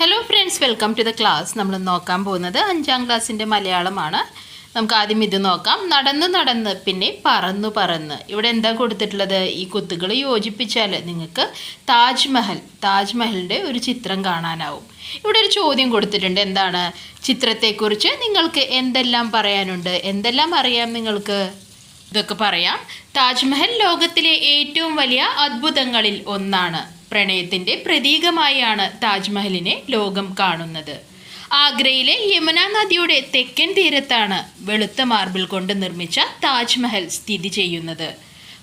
Hello friends welcome to the class നമ്മൾ നോക്കാൻ പോകുന്നത് അഞ്ചാം ക്ലാസ്സിന്റെ മലയാളമാണ്. നമുക്ക് ആദ്യം ഇത് നോക്കാം. നടന്ന് നടന്ന് പിന്നെ പറന്ന് പറന്ന്. ഇവിടെ എന്താ കൊടുത്തിട്ടുള്ളത്? ഈ കുത്തുകൾ യോജിപ്പിച്ചാൽ നിങ്ങൾക്ക് താജ്മഹൽ താജ്മഹലിന്റെ ഒരു ചിത്രം കാണാനാവും. ഇവിടെ ഒരു ചോദ്യം കൊടുത്തിട്ടുണ്ട്. എന്താണ്? ചിത്രത്തെക്കുറിച്ച് നിങ്ങൾക്ക് എന്തെല്ലാം പറയാനുണ്ട്? എന്തെല്ലാം അറിയാം നിങ്ങൾക്ക്? ഇതൊക്കെ പറയാം. താജ്മഹൽ ലോകത്തിലെ ഏറ്റവും വലിയ അത്ഭുതങ്ങളിൽ ഒന്നാണ്. പ്രണയത്തിന്റെ പ്രതീകമായാണ് താജ്മഹലിനെ ലോകം കാണുന്നത്. ആഗ്രയിലെ യമുന നദിയുടെ തെക്കൻ തീരത്താണ് വെളുത്ത മാർബിൾ കൊണ്ട് നിർമ്മിച്ച താജ്മഹൽ സ്ഥിതി ചെയ്യുന്നത്.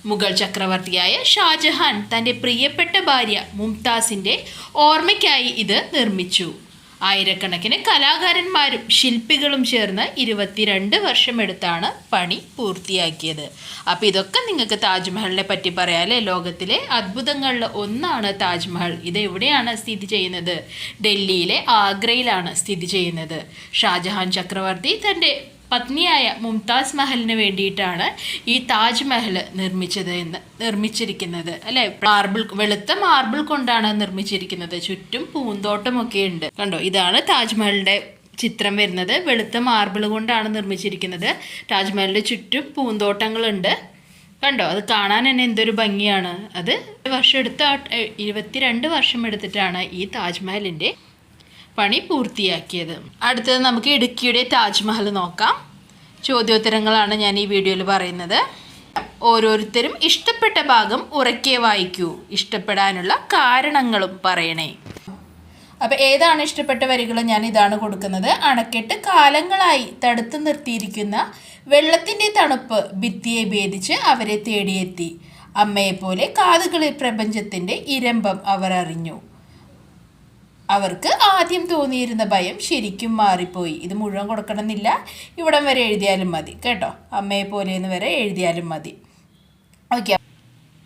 മുഗൾ ചക്രവർത്തിയായ ഷാജഹാൻ തന്റെ പ്രിയപ്പെട്ട ഭാര്യ മുംതാസിന്റെ ഓർമ്മയ്ക്കായി ഇത് നിർമ്മിച്ചു. ആയിരക്കണക്കിന് കലാകാരന്മാരും ശില്പികളും ചേർന്ന് ഇരുപത്തിരണ്ട് വർഷമെടുത്താണ് പണി പൂർത്തിയാക്കിയത്. അപ്പോൾ ഇതൊക്കെ നിങ്ങൾക്ക് താജ്മഹലിനെ പറ്റി പറയാല്ലേ ലോകത്തിലെ അത്ഭുതങ്ങളിൽ ഒന്നാണ് താജ്മഹൽ. ഇത് എവിടെയാണ് സ്ഥിതി ചെയ്യുന്നത്? ഡൽഹിയിലെ ആഗ്രയിലാണ് സ്ഥിതി ചെയ്യുന്നത്. ഷാജഹാൻ ചക്രവർത്തി തന്റെ പത്നിയായ മുംതാസ് മഹലിന് വേണ്ടിയിട്ടാണ് ഈ താജ്മഹൽ നിർമ്മിച്ചത് എന്ന് നിർമ്മിച്ചിരിക്കുന്നത് അല്ലെ? മാർബിൾ വെളുത്ത മാർബിൾ കൊണ്ടാണ് നിർമ്മിച്ചിരിക്കുന്നത്. ചുറ്റും പൂന്തോട്ടമൊക്കെ ഉണ്ട്. കണ്ടോ? ഇതാണ് താജ്മഹലിന്റെ ചിത്രം വരുന്നത്. വെളുത്ത മാർബിൾ കൊണ്ടാണ് നിർമ്മിച്ചിരിക്കുന്നത്. താജ്മഹലിന്റെ ചുറ്റും പൂന്തോട്ടങ്ങളുണ്ട്. കണ്ടോ? അത് കാണാൻ തന്നെ എന്തൊരു ഭംഗിയാണ്. അത് വർഷം എടുത്ത ഇരുപത്തിരണ്ട് വർഷം എടുത്തിട്ടാണ് ഈ താജ്മഹലിന്റെ പണി പൂർത്തിയാക്കിയത്. അടുത്തത് നമുക്ക് ഇടുക്കിയുടെ താജ്മഹൽ നോക്കാം. ചോദ്യോത്തരങ്ങളാണ് ഞാൻ ഈ വീഡിയോയിൽ പറയുന്നത്. ഓരോരുത്തരും ഇഷ്ടപ്പെട്ട ഭാഗം ഉറക്കെ വായിക്കൂ. ഇഷ്ടപ്പെടാനുള്ള കാരണങ്ങളും പറയണേ. അപ്പോൾ ഏതാണ് ഇഷ്ടപ്പെട്ട വരികൾ ഞാൻ ഇതാണ് കൊടുക്കുന്നത്. അണക്കെട്ട് കാലങ്ങളായി തടുത്തു നിർത്തിയിരിക്കുന്ന വെള്ളത്തിന്റെ തണുപ്പ് ഭിത്തിയെ ഭേദിച്ച് അവരെ തേടിയെത്തി. അമ്മയെപ്പോലെ കാതുകളിൽ പ്രപഞ്ചത്തിന്റെ ഇരമ്പം അവർ അറിഞ്ഞു. അവർക്ക് ആദ്യം തോന്നിയിരുന്ന ഭയം ശരിക്കും മാറിപ്പോയി. ഇത് മുഴുവൻ കൊടുക്കണമെന്നില്ല. ഇവിടം വരെ എഴുതിയാലും മതി. കേട്ടോ? അമ്മയെ പോലെ എന്ന് വരെ എഴുതിയാലും മതി. ഓക്കെ.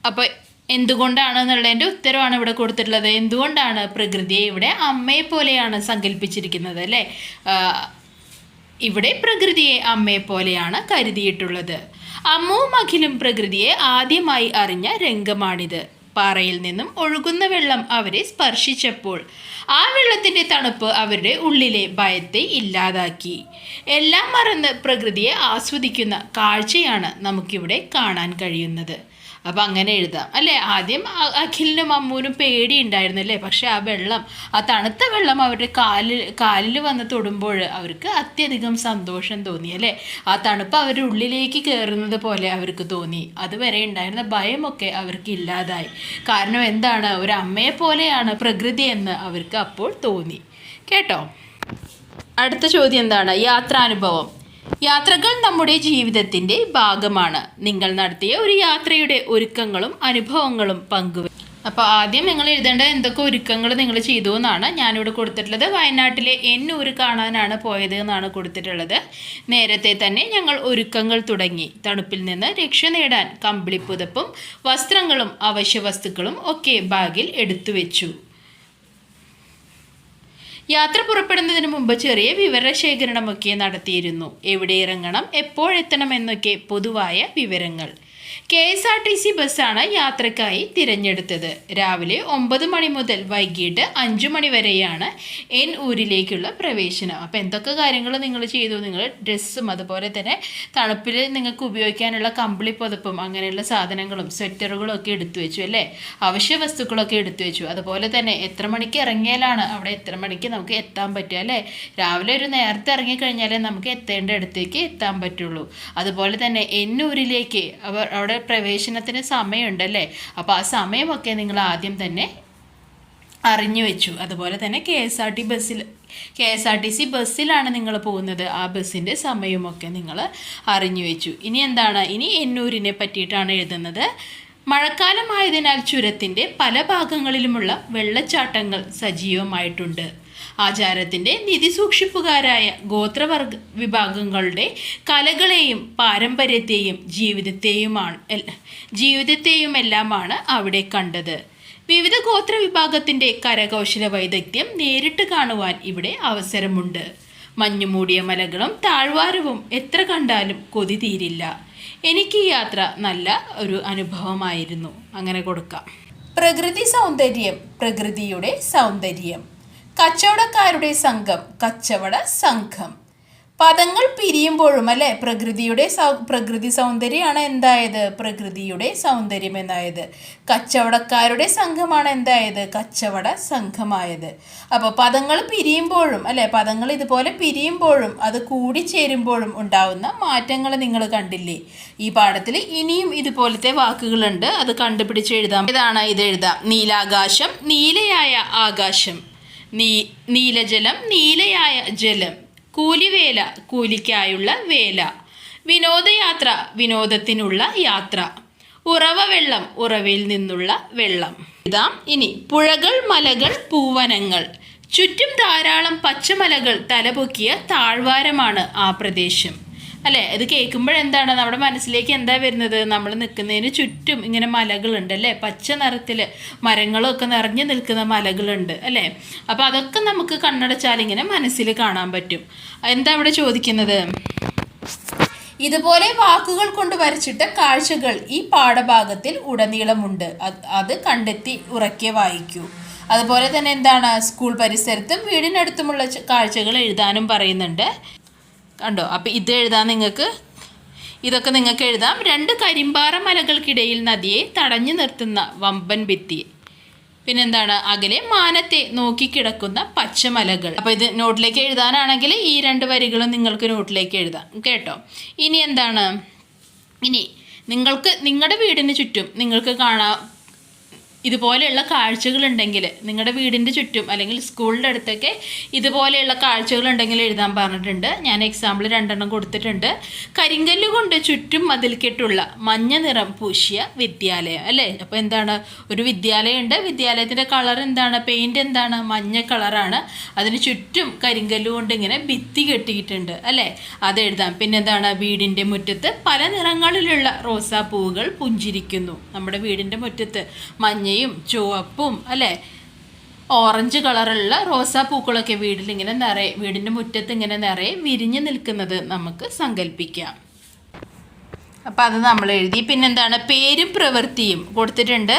അപ്പോൾ എന്തുകൊണ്ടാണ് എന്നുള്ളതിന്റെ ഉത്തരവാണ് ഇവിടെ കൊടുത്തിട്ടുള്ളത്. എന്തുകൊണ്ടാണ് പ്രകൃതിയെ ഇവിടെ അമ്മയെ പോലെയാണ് സങ്കല്പിച്ചിരിക്കുന്നത് അല്ലേ? ഇവിടെ പ്രകൃതിയെ അമ്മയെ പോലെയാണ് കരുതിയിട്ടുള്ളത്. അമ്മുവും അഖിലും പ്രകൃതിയെ ആദ്യമായി അറിഞ്ഞ രംഗമാണിത്. പാറയിൽ നിന്നും ഒഴുകുന്ന വെള്ളം അവരെ സ്പർശിച്ചപ്പോൾ ആ വെള്ളത്തിന്റെ തണുപ്പ് അവരുടെ ഉള്ളിലെ ഭയത്തെ ഇല്ലാതാക്കി. എല്ലാം മറന്ന് പ്രകൃതിയെ ആസ്വദിക്കുന്ന കാഴ്ചയാണ് നമുക്കിവിടെ കാണാൻ കഴിയുന്നത്. അപ്പം അങ്ങനെ എഴുതാം. അല്ലേ? ആദ്യം അഖിലിനും അമ്മൂനും പേടി ഉണ്ടായിരുന്നു അല്ലേ പക്ഷെ ആ വെള്ളം ആ തണുത്ത വെള്ളം അവരുടെ കാലിൽ കാലിൽ വന്ന് തൊടുമ്പോൾ അവർക്ക് അത്യധികം സന്തോഷം തോന്നി അല്ലേ? ആ തണുപ്പ് അവരുടെ ഉള്ളിലേക്ക് കയറുന്നത് പോലെ അവർക്ക് തോന്നി. അതുവരെ ഉണ്ടായിരുന്ന ഭയമൊക്കെ അവർക്ക് ഇല്ലാതായി. കാരണം എന്താണ്? ഒരു അമ്മയെ പോലെയാണ് പ്രകൃതി എന്ന് അവർക്ക് അപ്പോൾ തോന്നി. കേട്ടോ? അടുത്ത ചോദ്യം എന്താണ്? യാത്രാനുഭവം. യാത്രകൾ നമ്മുടെ ജീവിതത്തിന്റെ ഭാഗമാണ്. നിങ്ങൾ നടത്തിയ ഒരു യാത്രയുടെ ഒരുക്കങ്ങളും അനുഭവങ്ങളും പങ്കുവെ അപ്പോൾ ആദ്യം നിങ്ങൾ എഴുതേണ്ട എന്തൊക്കെ ഒരുക്കങ്ങൾ നിങ്ങൾ ചെയ്തു എന്നാണ് ഞാനിവിടെ കൊടുത്തിട്ടുള്ളത്. വയനാട്ടിലെ എന്നൂര് കാണാനാണ് പോയത് എന്നാണ് കൊടുത്തിട്ടുള്ളത്. നേരത്തെ തന്നെ ഞങ്ങൾ ഒരുക്കങ്ങൾ തുടങ്ങി. തണുപ്പിൽ നിന്ന് രക്ഷ നേടാൻ കമ്പിളിപ്പുതപ്പും വസ്ത്രങ്ങളും അവശ്യ വസ്തുക്കളും ഒക്കെ ബാഗിൽ എടുത്തു വെച്ചു. യാത്ര പുറപ്പെടുന്നതിന് മുമ്പ് ചെറിയ വിവരശേഖരണമൊക്കെ നടത്തിയിരുന്നു. എവിടെ ഇറങ്ങണം എപ്പോഴെത്തണം എന്നൊക്കെ പൊതുവായ വിവരങ്ങൾ. K S R T C ബസ്സാണ് യാത്രക്കായി തിരഞ്ഞെടുത്തത്. രാവിലെ ഒമ്പത് മണി മുതൽ വൈകിട്ട് അഞ്ചു മണി വരെയാണ് എൻ ഊരിലേക്കുള്ള പ്രവേശനം. അപ്പോൾ എന്തൊക്കെ കാര്യങ്ങൾ നിങ്ങൾ ചെയ്തു? നിങ്ങൾ ഡ്രസ്സും അതുപോലെ തന്നെ തണുപ്പിൽ നിങ്ങൾക്ക് ഉപയോഗിക്കാനുള്ള കമ്പിളി പുതപ്പും അങ്ങനെയുള്ള സാധനങ്ങളും സ്വെറ്ററുകളും ഒക്കെ എടുത്തു വെച്ചു അല്ലേ? അവശ്യ വസ്തുക്കളൊക്കെ എടുത്തു വെച്ചു. അതുപോലെ തന്നെ എത്ര മണിക്ക് ഇറങ്ങിയാലാണ് അവിടെ എത്ര മണിക്ക് നമുക്ക് എത്താൻ പറ്റുക അല്ലേ? രാവിലെ ഒരു നേരത്തെ ഇറങ്ങിക്കഴിഞ്ഞാലേ നമുക്ക് എത്തേണ്ട ഇടത്തേക്ക് എത്താൻ പറ്റുള്ളൂ. അതുപോലെ തന്നെ എന്നൂരിലേക്ക് അവർ അവിടെ പ്രവേശനത്തിന് സമയമുണ്ടല്ലേ? അപ്പോൾ ആ സമയമൊക്കെ നിങ്ങൾ ആദ്യം തന്നെ അറിഞ്ഞു വെച്ചു. അതുപോലെ തന്നെ കെ എസ് ആർ ടി ബസ്സിൽ K S R T C ബസ്സിലാണ് നിങ്ങൾ പോകുന്നത്. ആ ബസ്സിന്റെ സമയമൊക്കെ നിങ്ങൾ അറിഞ്ഞു വെച്ചു. ഇനി എന്താണ്? ഇനി എന്നൂരിനെ പറ്റിയിട്ടാണ് എഴുതുന്നത്. മഴക്കാലമായതിനാൽ ചുരത്തിന്റെ പല ഭാഗങ്ങളിലുമുള്ള വെള്ളച്ചാട്ടങ്ങൾ സജീവമായിട്ടുണ്ട്. ആചാരത്തിന്റെ നിധി സൂക്ഷിപ്പുകാരായ ഗോത്രവർഗ വിഭാഗങ്ങളുടെ കലകളെയും പാരമ്പര്യത്തെയും ജീവിതത്തെയുമാണ് ജീവിതത്തെയുമെല്ലാമാണ് അവിടെ കണ്ടത്. വിവിധ ഗോത്ര വിഭാഗത്തിന്റെ കരകൗശല വൈദഗ്ധ്യം നേരിട്ട് കാണുവാൻ ഇവിടെ അവസരമുണ്ട്. മഞ്ഞുമൂടിയ മലകളും താഴ്വാരവും എത്ര കണ്ടാലും കൊതി തീരില്ല. എനിക്ക് ഈ യാത്ര നല്ല ഒരു അനുഭവമായിരുന്നു. അങ്ങനെ കൊടുക്കാം. പ്രകൃതി സൗന്ദര്യം പ്രകൃതിയുടെ സൗന്ദര്യം. കച്ചവടക്കാരുടെ സംഘം കച്ചവട സംഘം. പദങ്ങൾ പിരിയുമ്പോഴും അല്ലെ? പ്രകൃതിയുടെ പ്രകൃതി സൗന്ദര്യമാണ് എന്തായത്? പ്രകൃതിയുടെ സൗന്ദര്യം എന്നായത്. കച്ചവടക്കാരുടെ സംഘമാണ് എന്തായത്? കച്ചവട സംഘമായത്. അപ്പോൾ പദങ്ങൾ പിരിയുമ്പോഴും അല്ലെ? പദങ്ങൾ ഇതുപോലെ പിരിയുമ്പോഴും അത് കൂടിച്ചേരുമ്പോഴും ഉണ്ടാവുന്ന മാറ്റങ്ങൾ നിങ്ങൾ കണ്ടില്ലേ? ഈ പാഠത്തിൽ ഇനിയും ഇതുപോലത്തെ വാക്കുകളുണ്ട്. അത് കണ്ടുപിടിച്ച് എഴുതാം. ഇതാണ് ഇത് എഴുതാം. നീലാകാശം നീലയായ ആകാശം. നീ നീലജലം നീലയായ ജലം കൂലിവേല കൂലിക്കായുള്ള വേല വിനോദയാത്ര വിനോദത്തിനുള്ള യാത്ര ഉറവ വെള്ളം ഉറവയിൽ നിന്നുള്ള വെള്ളം. ഇതാം ഇനി പുഴകൾ മലകൾ പൂവനങ്ങൾ. ചുറ്റും ധാരാളം പച്ചമലകൾ തലപൊക്കിയ താഴ്വാരമാണ് ആ പ്രദേശം. അല്ലേ? ഇത് കേൾക്കുമ്പോഴെന്താണ് നമ്മുടെ മനസ്സിലേക്ക് എന്താ വരുന്നത്? നമ്മൾ നിൽക്കുന്നതിന് ചുറ്റും ഇങ്ങനെ മലകളുണ്ട് അല്ലേ? പച്ച നിറത്തിൽ മരങ്ങളൊക്കെ നിറഞ്ഞു നിൽക്കുന്ന മലകളുണ്ട് അല്ലേ? അപ്പോൾ അതൊക്കെ നമുക്ക് കണ്ണടച്ചാൽ ഇങ്ങനെ മനസ്സിൽ കാണാൻ പറ്റും. എന്താ ഇവിടെ ചോദിക്കുന്നത്? ഇതുപോലെ വാക്കുകൾ കൊണ്ട് വരച്ചിട്ട കാഴ്ചകൾ ഈ പാഠഭാഗത്തിൽ ഉടനീളമുണ്ട്. അത് കണ്ടെത്തി ഉറക്കെ വായിക്കൂ. അതുപോലെ തന്നെ എന്താണ്? സ്കൂൾ പരിസരത്തും വീടിനടുത്തുമുള്ള കാഴ്ചകൾ എഴുതാനും പറയുന്നുണ്ട്. കണ്ടോ? അപ്പോൾ ഇത് എഴുതാം നിങ്ങൾക്ക് ഇതൊക്കെ നിങ്ങൾക്ക് എഴുതാം. രണ്ട് കരിമ്പാറ മലകൾക്കിടയിൽ നദിയെ തടഞ്ഞു നിർത്തുന്ന വമ്പൻ ഭിത്തി. പിന്നെന്താണ്? അകലെ മാനത്തെ നോക്കിക്കിടക്കുന്ന പച്ചമലകൾ. അപ്പോൾ ഇത് നോട്ടിലേക്ക് എഴുതാനാണെങ്കിൽ ഈ രണ്ട് വരികളും നിങ്ങൾക്ക് നോട്ടിലേക്ക് എഴുതാം. കേട്ടോ? ഇനി എന്താണ്? ഇനി നിങ്ങൾക്ക് നിങ്ങളുടെ വീടിന് ചുറ്റും നിങ്ങൾക്ക് കാണാം ഇതുപോലെയുള്ള കാഴ്ചകളുണ്ടെങ്കിൽ നിങ്ങളുടെ വീടിന്റെ ചുറ്റും അല്ലെങ്കിൽ സ്കൂളിന്റെ അടുത്തൊക്കെ ഇതുപോലെയുള്ള കാഴ്ചകളുണ്ടെങ്കിൽ എഴുതാൻ പറഞ്ഞിട്ടുണ്ട്. ഞാൻ എക്സാമ്പിൾ രണ്ടെണ്ണം കൊടുത്തിട്ടുണ്ട്. കരിങ്കല്ല് കൊണ്ട് ചുറ്റും മതിൽ കെട്ടുള്ള മഞ്ഞ നിറം പൂശിയ വിദ്യാലയം അല്ലേ? അപ്പോൾ എന്താണ്? ഒരു വിദ്യാലയമുണ്ട്. വിദ്യാലയത്തിന്റെ കളർ എന്താണ്? പെയിന്റ് എന്താണ്? മഞ്ഞ കളറാണ് അതിന് ചുറ്റും കരിങ്കല്ല് കൊണ്ട് ഇങ്ങനെ ഭിത്തി കെട്ടിയിട്ടുണ്ട് അല്ലേ? അത് എഴുതാം. പിന്നെ എന്താണ്? വീടിന്റെ മുറ്റത്ത് പല നിറങ്ങളിലുള്ള റോസാപ്പൂവുകൾ പുഞ്ചിരിക്കുന്നു. നമ്മുടെ വീടിന്റെ മുറ്റത്ത് മഞ്ഞയും ചുവപ്പും അല്ലേ? ഓറഞ്ച് കളറുള്ള റോസാപ്പൂക്കളൊക്കെ വീടിൽ ഇങ്ങനെ നിറയെ വീടിന്റെ മുറ്റത്ത് ഇങ്ങനെ നിറയെ വിരിഞ്ഞു നിൽക്കുന്നത് നമുക്ക് സങ്കല്പിക്കാം അപ്പം അത് നമ്മൾ എഴുതി. പിന്നെന്താണ്? പേരും പ്രവൃത്തിയും കൊടുത്തിട്ടുണ്ട്.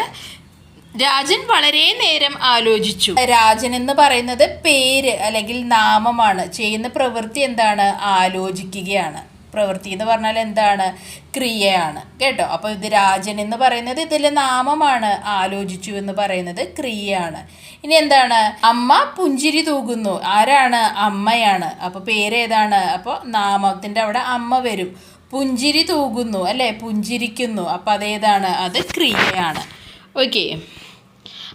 രാജൻ വളരെ നേരം ആലോചിച്ചു. രാജൻ എന്ന് പറയുന്നത് പേര് അല്ലെങ്കിൽ നാമമാണ്. ചെയ്യുന്ന പ്രവൃത്തി എന്താണ്? ആലോചിക്കുകയാണ്. പ്രവൃത്തി എന്ന് പറഞ്ഞാൽ എന്താണ്? ക്രിയയാണ്. കേട്ടോ? അപ്പോൾ ഇത് രാജൻ എന്ന് പറയുന്നത് ഇതിൽ നാമമാണ്. ആലോചിച്ചു എന്ന് പറയുന്നത് ക്രിയയാണ്. ഇനി എന്താണ്? അമ്മ പുഞ്ചിരി തൂകുന്നു. ആരാണ്? അമ്മയാണ്. അപ്പോൾ പേരേതാണ്? അപ്പോൾ നാമത്തിന്റെ അവിടെ അമ്മ വരും. പുഞ്ചിരി തൂകുന്നു അല്ലേ? പുഞ്ചിരിക്കുന്നു. അപ്പോൾ അതേതാണ്? അത് ക്രിയയാണ്. ഓക്കെ.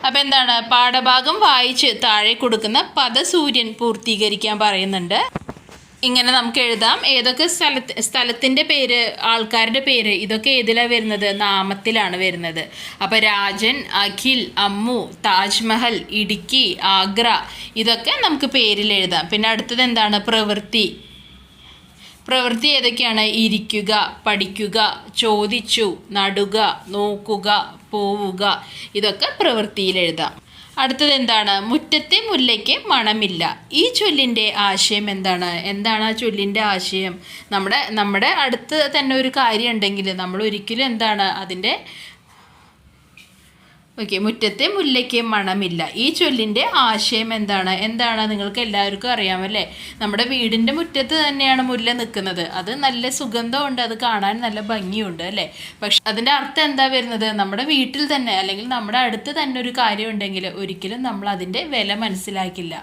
അപ്പം എന്താണ്? പാഠഭാഗം വായിച്ച് താഴെ കൊടുക്കുന്ന പദസൂര്യൻ പൂർത്തീകരിക്കാൻ പറയുന്നുണ്ട്. ഇങ്ങനെ നമുക്ക് എഴുതാം. ഏതൊക്കെ സ്ഥലത്ത് സ്ഥലത്തിന്റെ പേര് ആൾക്കാരുടെ പേര് ഇതൊക്കെ ഏതിലാണ് വരുന്നത്? നാമത്തിലാണ് വരുന്നത്. അപ്പോൾ രാജൻ അഖിൽ അമ്മു താജ്മഹൽ ഇടുക്കി ആഗ്ര ഇതൊക്കെ നമുക്ക് പേരിൽ എഴുതാം. പിന്നെ അടുത്തത് എന്താണ്? പ്രവൃത്തി. പ്രവൃത്തി ഏതൊക്കെയാണ്? ഇരിക്കുക പഠിക്കുക ചോദിച്ചു നടുക നോക്കുക പോവുക. ഇതൊക്കെ പ്രവൃത്തിയിൽ എഴുതാം. അടുത്തത് എന്താണ്? മുറ്റത്തെ മുല്ലയ്ക്ക് മണമില്ല. ഈ ചൊല്ലിന്റെ ആശയം എന്താണ്? എന്താണ് ആ ചൊല്ലിന്റെ ആശയം? നമ്മുടെ നമ്മുടെ അടുത്ത് തന്നെ ഒരു കാര്യം ഉണ്ടെങ്കിൽ നമ്മൾ ഒരിക്കലും എന്താണ് അതിന്റെ ഓക്കെ മുറ്റത്തെ മുല്ലയ്ക്ക് മണമില്ല. ഈ ചൊല്ലിന്റെ ആശയം എന്താണ്? എന്താണ്? നിങ്ങൾക്ക് എല്ലാവർക്കും അറിയാമല്ലേ നമ്മുടെ വീടിന്റെ മുറ്റത്ത് തന്നെയാണ് മുല്ല നിൽക്കുന്നത്. അത് നല്ല സുഗന്ധമുണ്ട് അത് കാണാൻ നല്ല ഭംഗിയുണ്ട് അല്ലേ? പക്ഷെ അതിന്റെ അർത്ഥം എന്താ വരുന്നത്? നമ്മുടെ വീട്ടിൽ തന്നെ അല്ലെങ്കിൽ നമ്മുടെ അടുത്ത് തന്നെ ഒരു കാര്യം ഉണ്ടെങ്കിൽ ഒരിക്കലും നമ്മൾ അതിന്റെ വില മനസ്സിലാക്കില്ല.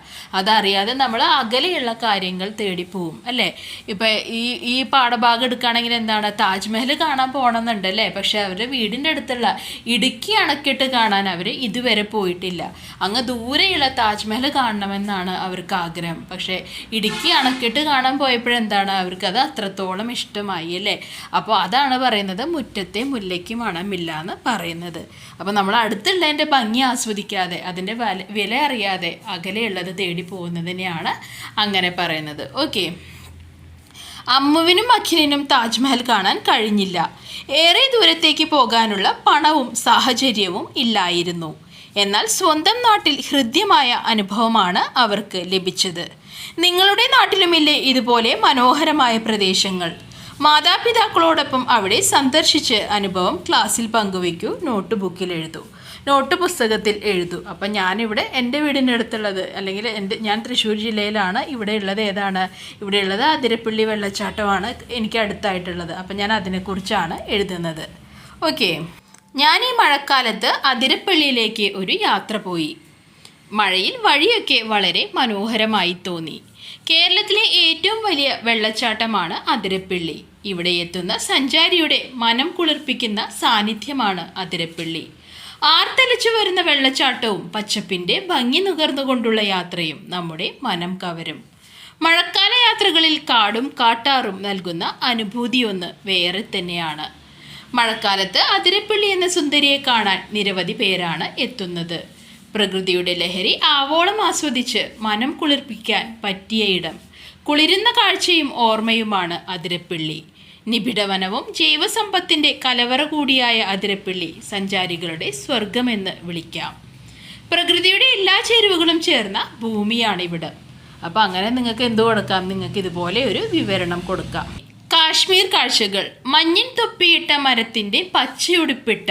അതറിയാതെ നമ്മൾ അകലെയുള്ള കാര്യങ്ങൾ തേടി പോവും അല്ലേ? ഇപ്പം ഈ ഈ പാഠഭാഗം എടുക്കുകയാണെങ്കിൽ എന്താണ്? താജ്മഹൽ കാണാൻ പോകണമെന്നുണ്ട് അല്ലേ? പക്ഷെ അവരുടെ വീടിന്റെ അടുത്തുള്ള ഇടുക്കി അണക്കെട്ട് കാണാൻ അവർ ഇതുവരെ പോയിട്ടില്ല. അങ്ങ് ദൂരെയുള്ള താജ്മഹൽ കാണണമെന്നാണ് അവർക്ക് ആഗ്രഹം. പക്ഷേ ഇടുക്കി അണക്കെട്ട് കാണാൻ പോയപ്പോഴെന്താണ് അവർക്ക് അത് അത്രത്തോളം ഇഷ്ടമായി അല്ലേ? അപ്പോൾ അതാണ് പറയുന്നത് മുറ്റത്തെ മുല്ലയ്ക്ക് മണമില്ല എന്ന് പറയുന്നത്. അപ്പോൾ നമ്മൾ അടുത്തുള്ളതിന്റെ ഭംഗി ആസ്വദിക്കാതെ അതിന്റെ വില വില അറിയാതെ അകലെയുള്ളത് തേടി പോകുന്നതിനെയാണ് അങ്ങനെ പറയുന്നത്. ഓക്കെ. അമ്മുവിനും അഖിലിനും താജ്മഹൽ കാണാൻ കഴിഞ്ഞില്ല. ഏറെ ദൂരത്തേക്ക് പോകാനുള്ള പണവും സാഹചര്യവും ഇല്ലായിരുന്നു. എന്നാൽ സ്വന്തം നാട്ടിൽ ഹൃദ്യമായ അനുഭവമാണ് അവർക്ക് ലഭിച്ചത്. നിങ്ങളുടെ നാട്ടിലുമില്ലേ ഇതുപോലെ മനോഹരമായ പ്രദേശങ്ങൾ? മാതാപിതാക്കളോടൊപ്പം അവിടെ സന്ദർശിച്ച് അനുഭവം ക്ലാസ്സിൽ പങ്കുവയ്ക്കൂ നോട്ട് ബുക്കിൽ എഴുതൂ. നോട്ട് പുസ്തകത്തിൽ എഴുതും. അപ്പം ഞാനിവിടെ എന്റെ വീടിനടുത്തുള്ളത് അല്ലെങ്കിൽ എന്റെ ഞാൻ തൃശ്ശൂർ ജില്ലയിലാണ് ഇവിടെ ഉള്ളത് ഏതാണ്? ഇവിടെ ഉള്ളത് അതിരപ്പള്ളി വെള്ളച്ചാട്ടമാണ് എനിക്ക് അടുത്തായിട്ടുള്ളത്. അപ്പം ഞാൻ അതിനെക്കുറിച്ചാണ് എഴുതുന്നത്. ഓക്കെ. ഞാൻ ഈ മഴക്കാലത്ത് അതിരപ്പള്ളിയിലേക്ക് ഒരു യാത്ര പോയി. മഴയിൽ വഴിയൊക്കെ വളരെ മനോഹരമായി തോന്നി. കേരളത്തിലെ ഏറ്റവും വലിയ വെള്ളച്ചാട്ടമാണ് അതിരപ്പള്ളി. ഇവിടെ എത്തുന്ന സഞ്ചാരിയുടെ മനം കുളിർപ്പിക്കുന്ന സാന്നിധ്യമാണ് അതിരപ്പള്ളി. ആർത്തലിച്ചു വരുന്ന വെള്ളച്ചാട്ടവും പച്ചപ്പിന്റെ ഭംഗി നുകർന്നുകൊണ്ടുള്ള യാത്രയും നമ്മുടെ മനം കവരും. മഴക്കാല യാത്രകളിൽ കാടും കാട്ടാറും നൽകുന്ന അനുഭൂതിയൊന്ന് വേറെ തന്നെയാണ്. മഴക്കാലത്ത് അതിരപ്പള്ളി എന്ന സുന്ദരിയെ കാണാൻ നിരവധി പേരാണ് എത്തുന്നത്. പ്രകൃതിയുടെ ലഹരി ആവോളം ആസ്വദിച്ച് മനം കുളിർപ്പിക്കാൻ പറ്റിയ ഇടം. കുളിരുന്ന കാഴ്ചയും ഓർമ്മയുമാണ് അതിരപ്പള്ളി. നിബിഡവനവും ജൈവസമ്പത്തിന്റെ കലവറ കൂടിയായ അതിരപ്പിള്ളി സഞ്ചാരികളുടെ സ്വർഗമെന്ന് വിളിക്കാം. പ്രകൃതിയുടെ എല്ലാ ചേരുവകളും ചേർന്ന ഭൂമിയാണ് ഇവിടെ അപ്പോൾ അങ്ങനെ നിങ്ങൾക്ക് എന്ത് കൊടുക്കാം? നിങ്ങൾക്ക് ഇതുപോലെ ഒരു വിവരണം കൊടുക്കാം. കാശ്മീർ കാഴ്ചകൾ. മഞ്ഞിൻ തൊപ്പിയിട്ട മരത്തിന്റെ പച്ചയുടുപ്പിട്ട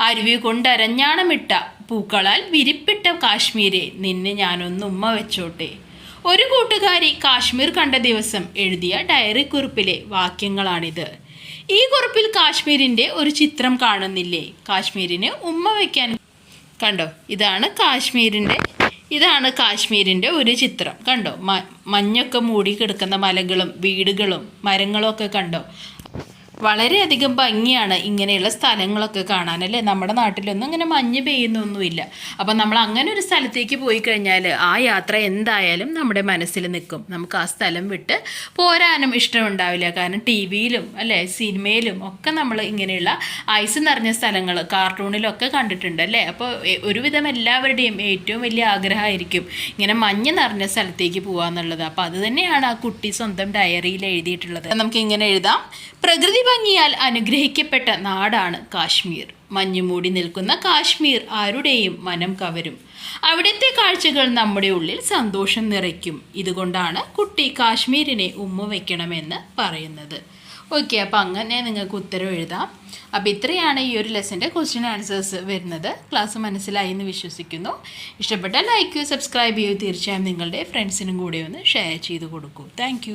അരുവി കൊണ്ടരഞ്ഞാണമിട്ട പൂക്കളാൽ വിരിപ്പിട്ട കാശ്മീരെ നിന്നെ ഞാനൊന്ന് ഉമ്മ വെച്ചോട്ടെ. ഒരു കൂട്ടുകാരി കാശ്മീർ കണ്ട ദിവസം എഴുതിയ ഡയറി കുറിപ്പിലെ വാക്യങ്ങളാണിത്. ഈ കുറിപ്പിൽ കാശ്മീരിന്റെ ഒരു ചിത്രം കാണുന്നില്ലേ? കാശ്മീരിന് ഉമ്മ വയ്ക്കാൻ കണ്ടോ? ഇതാണ് കാശ്മീരിന്റെ ഇതാണ് കാശ്മീരിന്റെ ഒരു ചിത്രം. കണ്ടോ? മഞ്ഞൊക്കെ മൂടി കിടക്കുന്ന മലകളും വീടുകളും മരങ്ങളും ഒക്കെ കണ്ടോ? വളരെയധികം ഭംഗിയാണ് ഇങ്ങനെയുള്ള സ്ഥലങ്ങളൊക്കെ കാണാൻ അല്ലേ? നമ്മുടെ നാട്ടിലൊന്നും അങ്ങനെ മഞ്ഞ് പെയ്യുന്നൊന്നുമില്ല. അപ്പം നമ്മൾ അങ്ങനെ ഒരു സ്ഥലത്തേക്ക് പോയി കഴിഞ്ഞാൽ ആ യാത്ര എന്തായാലും നമ്മുടെ മനസ്സിൽ നിൽക്കും. നമുക്ക് ആ സ്ഥലം വിട്ട് പോരാനും ഇഷ്ടമുണ്ടാവില്ല. കാരണം ടി വിയിലും അല്ലേ? സിനിമയിലും ഒക്കെ നമ്മൾ ഇങ്ങനെയുള്ള ഐസ് നിറഞ്ഞ സ്ഥലങ്ങൾ കാർട്ടൂണിലൊക്കെ കണ്ടിട്ടുണ്ട് അല്ലേ? അപ്പോൾ ഒരുവിധം എല്ലാവരുടെയും ഏറ്റവും വലിയ ആഗ്രഹമായിരിക്കും ഇങ്ങനെ മഞ്ഞ് നിറഞ്ഞ സ്ഥലത്തേക്ക് പോകാന്നുള്ളത് അപ്പോൾ അത് തന്നെയാണ് ആ കുട്ടി സ്വന്തം ഡയറിയിൽ എഴുതിയിട്ടുള്ളത്. നമുക്ക് ഇങ്ങനെ എഴുതാം. പ്രകൃതി ഭംഗിയാൽ അനുഗ്രഹിക്കപ്പെട്ട നാടാണ് കാശ്മീർ. മഞ്ഞുമൂടി നിൽക്കുന്ന കാശ്മീർ ആരുടെയും മനം കവരും. അവിടുത്തെ കാഴ്ചകൾ നമ്മുടെ ഉള്ളിൽ സന്തോഷം നിറയ്ക്കും. ഇതുകൊണ്ടാണ് കുട്ടി കാശ്മീരിനെ ഉമ്മ വയ്ക്കണമെന്ന് പറയുന്നത്. ഓക്കെ അപ്പോൾ അങ്ങനെ നിങ്ങൾക്ക് ഉത്തരം എഴുതാം. അപ്പോൾ ഇത്രയാണ് ഈ ഒരു ലെസന്റെ ക്വസ്റ്റ്യൻ ആൻസേഴ്സ് വരുന്നത്. ക്ലാസ് മനസ്സിലായി എന്ന് വിശ്വസിക്കുന്നു. ഇഷ്ടപ്പെട്ടാൽ ലൈക്ക് സബ്സ്ക്രൈബ് ചെയ്യൂ തീർച്ചയായും നിങ്ങളുടെ ഫ്രണ്ട്സിനും കൂടെ ഒന്ന് ഷെയർ ചെയ്ത് കൊടുക്കൂ. താങ്ക്